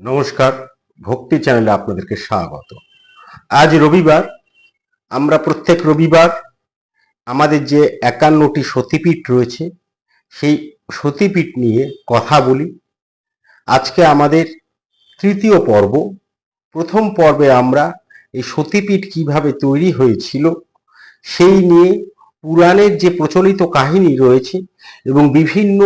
নমস্কার, ভক্তি চ্যানেলে আপনাদেরকে স্বাগত। আজ রবিবার, আমরা প্রত্যেক রবিবার আমাদের যে একান্নটি সতীপীঠ রয়েছে, সেই সতীপীঠ নিয়ে কথা বলি। আজকে আমাদের তৃতীয় পর্ব। প্রথম পর্বে আমরা এই সতীপীঠ কীভাবে তৈরি হয়েছিল, সেই নিয়ে পুরাণের যে প্রচলিত কাহিনী রয়েছে এবং বিভিন্ন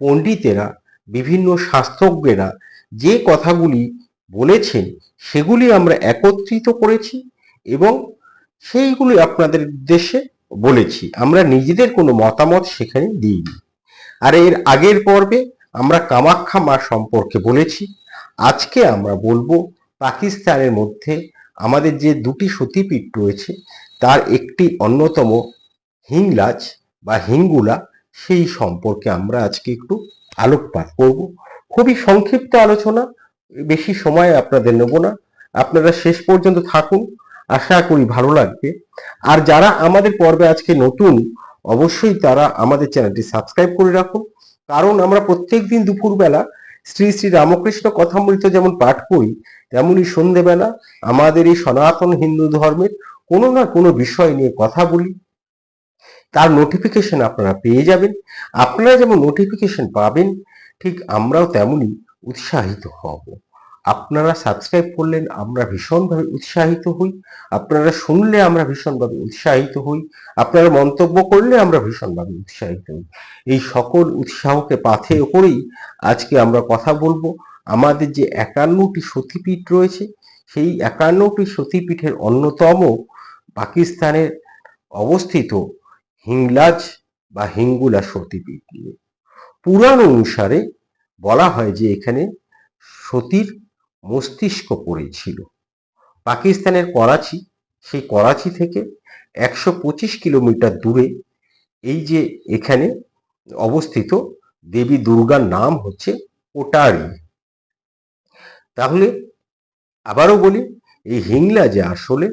পণ্ডিতেরা, বিভিন্ন শাস্ত্রজ্ঞেরা যে কথাগুলি বলেছেন সেগুলি আমরা একত্রিত করেছি এবং সেইগুলি আপনাদের উদ্দেশ্যে বলেছি। আমরা নিজেদের কোনো মতামত সেখানে দিইনি। আর এর আগের পর্বে আমরা কামাখ্যা মা সম্পর্কে বলেছি। আজকে আমরা বলব, পাকিস্তানের মধ্যে আমাদের যে দুটি সতীপীঠ রয়েছে, তার একটি অন্যতম হিংলাজ বা হিঙ্গুলা, সেই সম্পর্কে আমরা আজকে একটু আলোকপাত করব। খুবই সংক্ষিপ্ত আলোচনা, বেশি সময় আপনাদের নেব না। আপনারা শেষ পর্যন্ত থাকুন, আশা করি ভালো লাগবে। আর যারা আমাদের পর্বে আজকে নতুন, অবশ্যই তারা আমাদের চ্যানেলটি সাবস্ক্রাইব করে রাখুন কারণ আমরা প্রত্যেক দিন দুপুরবেলা শ্রী শ্রী রামকৃষ্ণ কথামৃত যেমন পাঠ করি, তেমনই সন্ধেবেলা আমাদের এই সনাতন হিন্দু ধর্মের কোনো না কোনো বিষয় নিয়ে কথা বলি। তার নোটিফিকেশন আপনারা পেয়ে যাবেন। আপনারা যেমন নোটিফিকেশন পাবেন ঠিক আমরাও তেমনই উৎসাহিত হব। আপনারা সাবস্ক্রাইব করলেন, আমরা ভীষণভাবে উৎসাহিত হই। আপনারা শুনলে আমরা ভীষণভাবে উৎসাহিত হই। আপনারা মন্তব্য করলে আমরা ভীষণভাবে উৎসাহিত হই। এই সকল উৎসাহকে পাথে করেই আজকে আমরা কথা বলব। আমাদের যে একান্নটি সতীপীঠ রয়েছে, সেই একান্নটি সতীপীঠের অন্যতম পাকিস্তানের অবস্থিত হিংলাজ বা হিঙ্গুলা সতীপীঠ নিয়ে। পুরাণ অনুসারে বলা হয় যে এখানে সতীর মস্তিষ্ক পড়েছিল। পাকিস্তানের করাচি, সেই করাচি থেকে একশো পঁচিশ কিলোমিটার দূরে এই যে এখানে অবস্থিত দেবী দুর্গার নাম হচ্ছে কোটারি। তাহলে আবারও বলি, এই হিংলা যে আসলে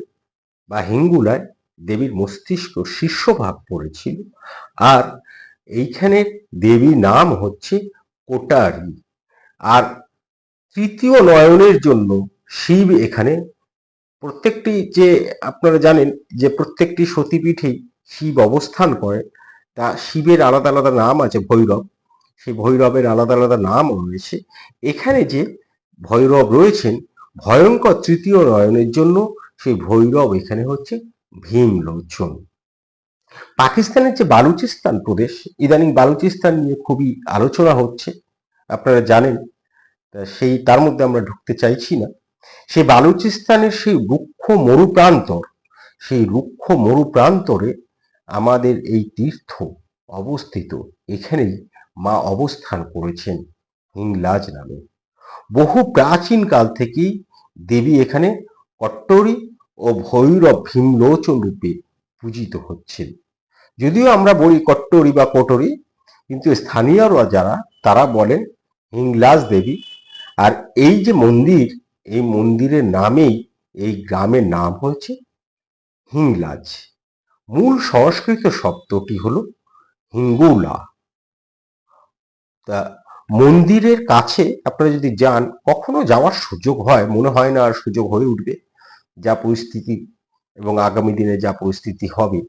বা হিঙ্গুলায় দেবীর মস্তিষ্ক শীর্ষভাগ পড়েছিল, আর এইখানে দেবী নাম হচ্ছে কোটারি। আর তৃতীয় নয়নের জন্য শিব এখানে প্রত্যেকটি যে আপনারা জানেন যে প্রত্যেকটি সতীপীঠেই শিব অবস্থান করে, তা শিবের আলাদা আলাদা নাম আছে ভৈরব। সেই ভৈরবের আলাদা আলাদা নাম রয়েছে। এখানে যে ভৈরব রয়েছেন, ভয়ঙ্কর তৃতীয় নয়নের জন্য সেই ভৈরব এখানে হচ্ছে ভীমলোচন পাকিস্তানের যে বালুচিস্তান প্রদেশ, ইদানিং বালুচিস্তান নিয়ে খুবই আলোচনা হচ্ছে। আপনারা জানেন সেই, তার মধ্যে আমরা ঢুকতে চাইছি না। সেই বালুচিস্তানের সেই রুক্ষ মরুপ্রান্তর সেই রুক্ষ মরুপ্রান্তরে আমাদের এই তীর্থ অবস্থিত। এখানেই মা অবস্থান করেছেন হিংলাজ নামে। বহু প্রাচীন কাল থেকেই দেবী এখানে কট্টরি ও ভৈরব ভীমলোচন রূপে পূজিত হচ্ছেন। যদিও আমরা বলি কট্টরি বা কটরি, কিন্তু স্থানীয়রা যারা, তারা বলেন হিংলাজ দেবী। আর এই যে মন্দির, এই মন্দিরের নামেই এই গ্রামের নাম হয়েছে হিংলাজ। মূল সংস্কৃত শব্দটি হলো হিঙ্গুলা। তা মন্দিরের কাছে আপনারা যদি যান, কখনো যাওয়ার সুযোগ হয়, মনে হয় না আর সুযোগ হয়ে উঠবে, যা পরিস্থিতি এবং আগামী দিনে যা পরিস্থিতি হবে,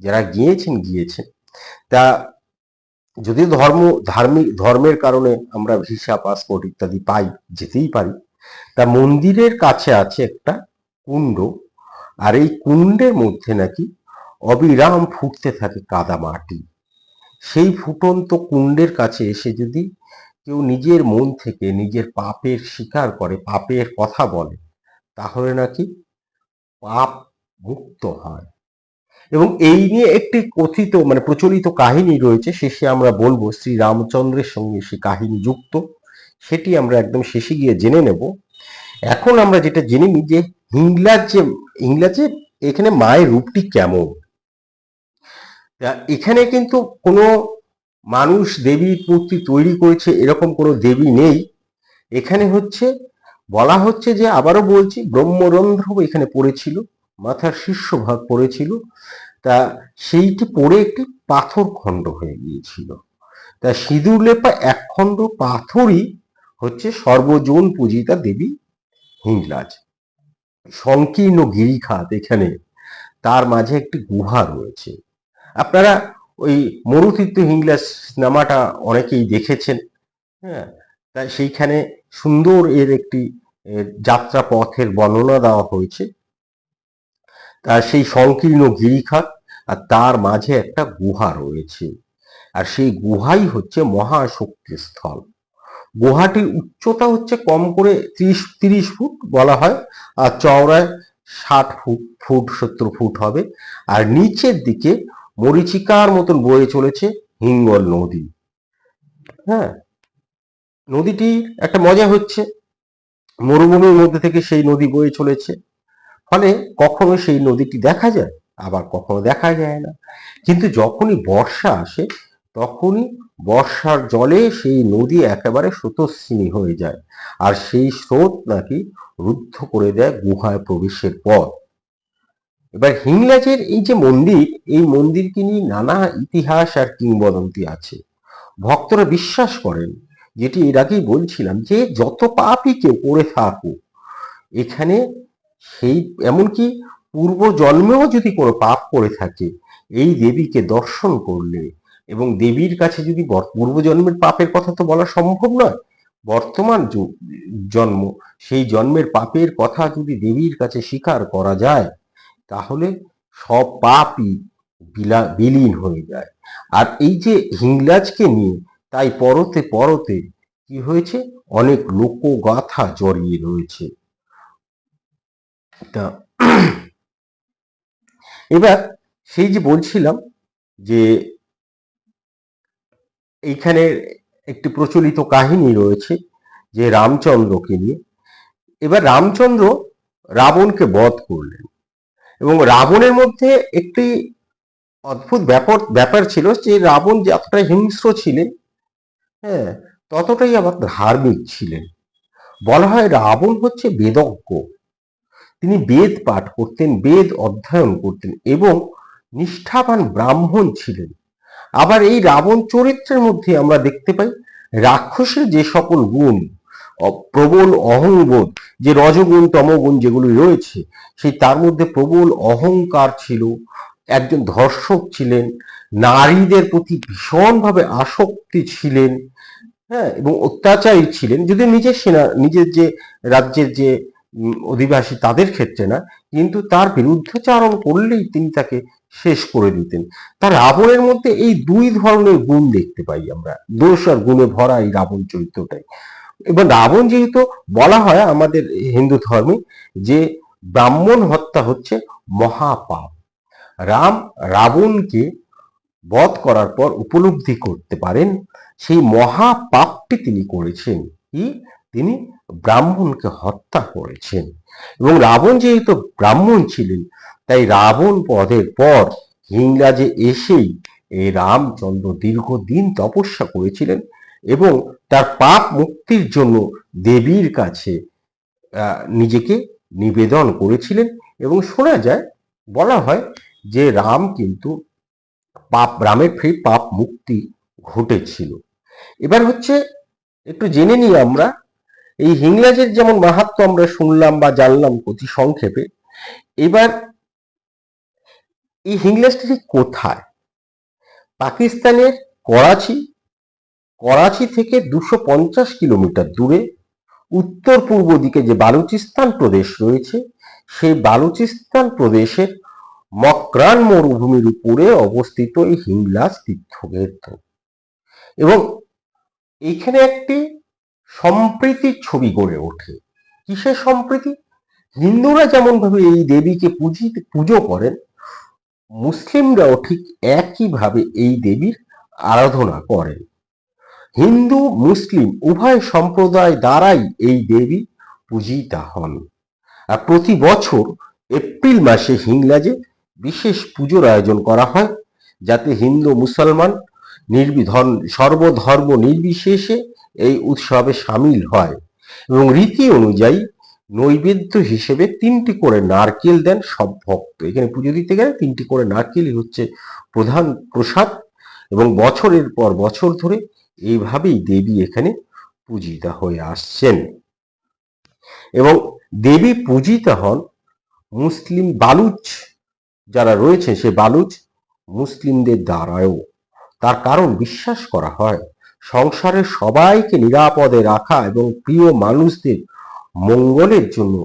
যারা গিয়েছেন গিয়েছেন। তা যদি ধর্ম, ধার্মিক, ধর্মের কারণে আমরা ভিসা, পাসপোর্ট ইত্যাদি পাই, যেতেই পারি, তা মন্দিরের কাছে আছে একটা কুণ্ড, আর এই কুণ্ডের মধ্যে নাকি অবিরাম ফুটতে থাকে কাদা মাটি। সেই ফুটন্ত কুণ্ডের কাছে এসে যদি কেউ নিজের মন থেকে নিজের পাপের স্বীকার করে, পাপের কথা বলে, তাহলে নাকি পাপ মুক্ত হয় এবং এই নিয়ে একটি কথিত মানে প্রচলিত কাহিনী রয়েছে, শেষে আমরা বলব শ্রী রামচন্দ্রের সঙ্গে সে কাহিনী যুক্ত। সেটি আমরা একদম শেষে গিয়ে জেনে নেব। এখন আমরা যেটা জেনে নিই যে হিংলাজ যে হিংলাজে এখানে মায়ের রূপটি কেমন? এখানে কিন্তু কোনো মানুষ দেবী মূর্তি তৈরি করেছে এরকম কোনো দেবী নেই। এখানে হচ্ছে, বলা হচ্ছে যে আবারও বলছি, ব্রহ্মরন্ধ্র এখানে পড়েছিল। মাথার শীর্ষভাগ পড়েছিল, তা সেইটি পড়ে একটি পাথর খণ্ড হয়ে গিয়েছিল। তা সিঁদুর লেপা এক খণ্ড পাথরই হচ্ছে সর্বজন পূজিতা দেবী হিংলাজ সংকীর্ণ গিরিখাত এখানে তার মাঝে একটি গুহা রয়েছে। আপনারা ওই মরুতীর্থ হিংলাজ সিনেমাটা অনেকেই দেখেছেন হ্যাঁ? তাই সেইখানে সুন্দর এর একটি যাত্রা পথের বর্ণনা দেওয়া হয়েছে। সেই সংকীর্ণ গিরিখাত আর তার মাঝে একটা গুহা রয়েছে। আর সেই গুহাই হচ্ছে মহাশক্তির স্থল। গুহাটির উচ্চতা হচ্ছে কম করে ত্রিশ, তিরিশ ফুট বলা হয়, আর চওড়ায় ষাট ফুট ফুট, সত্তর ফুট হবে। আর নিচের দিকে মরিচিকার মতন বয়ে চলেছে হিঙ্গল নদী। হ্যাঁ নদীটি একটা মজা হচ্ছে। মরুভূমির মধ্যে থেকে সেই নদী বয়ে চলেছে। ফলে কখনো সেই নদীটি দেখা যায়, আবার কখনো দেখা যায় না। কিন্তু যখনই বর্ষা আসে, তখনই বর্ষার জলে সেই নদী একেবারে স্রোতস্বিনী হয়ে যায় আর সেই স্রোত নাকি রুদ্ধ করে দেয় গুহায় প্রবেশের পথ। এবার হিংলাজের এই যে মন্দির, এই মন্দিরকে নিয়ে নানা ইতিহাস আর কিংবদন্তি আছে। ভক্তরা বিশ্বাস করেন, যেটি এর আগেই বলছিলাম যে যত পাপই কেউ করে থাকুক, এখানে সেই এমনকি পূর্ব জন্মেও যদি কোনো পাপ করে থাকে, এই দেবীকে দর্শন করলে এবং দেবীর কাছে যদি পূর্বজন্মের পাপের কথা তো বলা সম্ভব নয়, বর্তমান জন্ম, সেই জন্মের পাপের কথা যদি দেবীর কাছে স্বীকার করা যায়, তাহলে সব পাপই বিলা- বিলীন হয়ে যায়। আর এই যে হিংলাজকে নিয়ে, তাই পরতে পরতে কি হয়েছে? অনেক লোকগাথা জড়িয়ে রয়েছে। তা এবার সেই যে বলছিলাম যে এইখানে একটি প্রচলিত কাহিনী রয়েছে যে রামচন্দ্রকে নিয়ে। এবার রামচন্দ্র রাবণকে বধ করলেন এবং রাবণের মধ্যে একটি অদ্ভুত ব্যাপার ব্যাপার ছিল যে রাবণ যতটা হিংস্র ছিলেন হ্যাঁ ততটাই আবার ধার্মিক ছিলেন। বলা হয় রাবণ হচ্ছে বেদজ্ঞ। তিনি বেদ পাঠ করতেন, বেদ অধ্যয়ন করতেন এবং নিষ্ঠাবান ব্রাহ্মণ ছিলেন। আবার এই রাবণ চরিত্রের মধ্যে আমরা দেখতে পাই, রাক্ষসের যে সকল গুণ প্রবল অহংবোধ, যে রজগুণ, তমগুণ যেগুলি রয়েছে, সেই তার মধ্যে প্রবল অহংকার ছিল, একজন ধর্ষক ছিলেন, নারীদের প্রতি ভীষণভাবে আসক্তি ছিলেন হ্যাঁ এবং অত্যাচারী ছিলেন যদি নিজের সেনা, নিজের যে রাজ্যের যে অধিবাসী তাদের ক্ষেত্রে না, কিন্তু তার বিরুদ্ধাচারণ করলেই তিনি তাকে শেষ করে দিতেন। তার রাবণের মধ্যে এই দুই ধরনের গুণ দেখতে পাই আমরা, দোষ আর গুণে ভরা এই রাবণ চরিত্রটাই। এবং রাবণ যেহেতু বলা হয় আমাদের হিন্দু ধর্মে যে ব্রাহ্মণ হত্যা হচ্ছে মহাপাপ। রাম রাবণকে বধ করার পর উপলব্ধি করতে পারেন, সেই মহাপাপটি তিনি করেছেন। কি? তিনি ব্রাহ্মণকে হত্যা করেছেন। এবং রাবণ যেহেতু ব্রাহ্মণ ছিলেন, তাই রাবণ পদের পর হিংলাজে এসেই এই রামচন্দ্র দীর্ঘদিন তপস্যা করেছিলেন এবং তার পাপ মুক্তির জন্য দেবীর কাছে নিজেকে নিবেদন করেছিলেন। এবং শোনা যায়, বলা হয় যে রাম কিন্তু পাপ, রামের ফের পাপ মুক্তি ঘটেছিল। এবার হচ্ছে, একটু জেনে নিই আমরা এই হিংলাজের যেমন মাহাত্ম আমরা শুনলাম বা জানলাম অতি সংক্ষেপে, এবার এই হিংলাজটা ঠিক কোথায়? পাকিস্তানের করাচি করাচি থেকে দুশো পঞ্চাশ কিলোমিটার দূরে, উত্তর পূর্ব দিকে যে বালুচিস্তান প্রদেশ রয়েছে, সেই বালুচিস্তান প্রদেশের মকরান মরুভূমির উপরে অবস্থিত এই হিংলাজ তীর্থক্ষেত্র। এবং এখানে একটি সম্প্রীতির ছবি গড়ে ওঠে। কিসের সম্প্রীতি? হিন্দুরা যেমন ভাবে এই দেবীকে পুজি পুজো করেন, মুসলিমরাও ঠিক একইভাবে এই দেবীর আরাধনা করেন। হিন্দু, মুসলিম উভয় সম্প্রদায় দ্বারাই এই দেবী পূজিতা হন। আর প্রতি বছর এপ্রিল মাসে হিংলাজে বিশেষ পুজোর আয়োজন করা হয়, যাতে হিন্দু, মুসলমান নির্বিধন সর্বধর্ম নির্বিশেষে এই উৎসবে সামিল হয় এবং রীতি অনুযায়ী নৈবেদ্য হিসেবে তিনটি করে নারকেল দেন সব ভক্ত। এখানে পুজো দিতে গেলে তিনটি করে নারকেলই হচ্ছে প্রধান প্রসাদ এবং বছরের পর বছর ধরে এইভাবেই দেবী এখানে পূজিতা হয়ে আসছেন। এবং দেবী পূজিতা হন মুসলিম বালুচ যারা রয়েছে সে বালুচ মুসলিমদের দ্বারাও তার কারণ বিশ্বাস করা হয়। সংসারের সবাইকে নিরাপদে রাখা এবং প্রিয় মানুষদের মঙ্গলের জন্য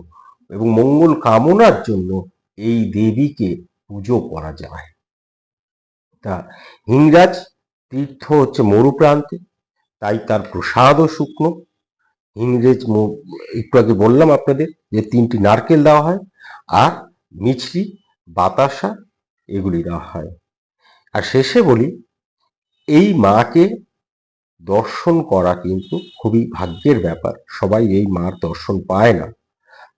এবং মঙ্গল কামনার জন্য এই দেবীকে পুজো করা যায়। তা হিংরাজ তীর্থ হচ্ছে মরুপ্রান্তে তাই তার প্রসাদও শুকনো। ইংরেজ একটু আগে বললাম আপনাদের যে তিনটি নারকেল দেওয়া হয় আর মিছরি, বাতাসা এগুলি দেওয়া হয়। আর শেষে বলি, এই মাকে দর্শন করা কিন্তু খুবই ভাগ্যের ব্যাপার। সবাই এই মার দর্শন পায় না।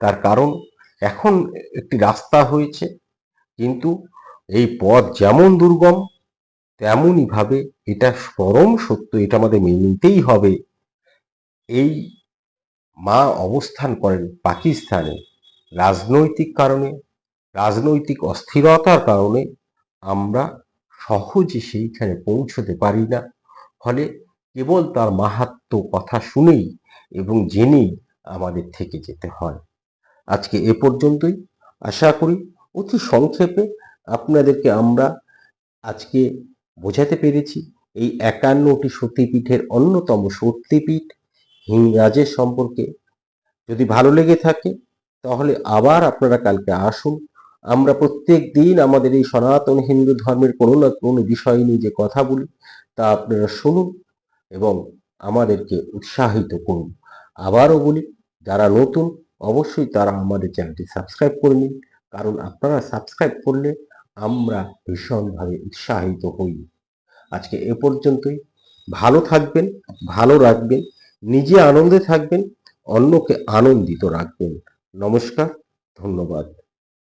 তার কারণ এখন একটি রাস্তা হয়েছে, কিন্তু এই পথ যেমন দুর্গম তেমনই ভাবে এটা পরম সত্য, এটা আমাদের মেনে নিতেই হবে। এই মা অবস্থান করেন পাকিস্তানে। রাজনৈতিক কারণে, রাজনৈতিক অস্থিরতার কারণে আমরা সহজে সেইখানে পৌঁছতে পারি না। ফলে কেবল তার মাহাত্ম কথা শুনেই এবং জেনেই আমাদের থেকে যেতে হয়। আজকে এ পর্যন্তই। আশা করি অতি সংক্ষেপে আপনাদেরকে আমরা আজকে বোঝাতে পেরেছি। এই একান্নটি সতীপীঠের অন্যতম সত্যিপীঠ হিংরাজের সম্পর্কে। যদি ভালো লেগে থাকে, তাহলে আবার আপনারা কালকে আসুন। আমরা প্রত্যেক দিন আমাদের এই সনাতন হিন্দু ধর্মের কোনো না কোনো বিষয় নিয়ে যে কথা বলি, তা আপনারা শুনুন। এবং আমাদেরকে উৎসাহিত করুন। আবারও বলি, যারা নতুন, অবশ্যই তারা আমাদের চ্যানেলটি সাবস্ক্রাইব করে নিন, কারণ আপনারা সাবস্ক্রাইব করলে আমরা ভীষণভাবে উৎসাহিত হই। আজকে এ পর্যন্তই। ভালো থাকবেন, ভালো রাখবেন, নিজে আনন্দে থাকবেন, অন্যকে আনন্দিত রাখবেন। নমস্কার, ধন্যবাদ।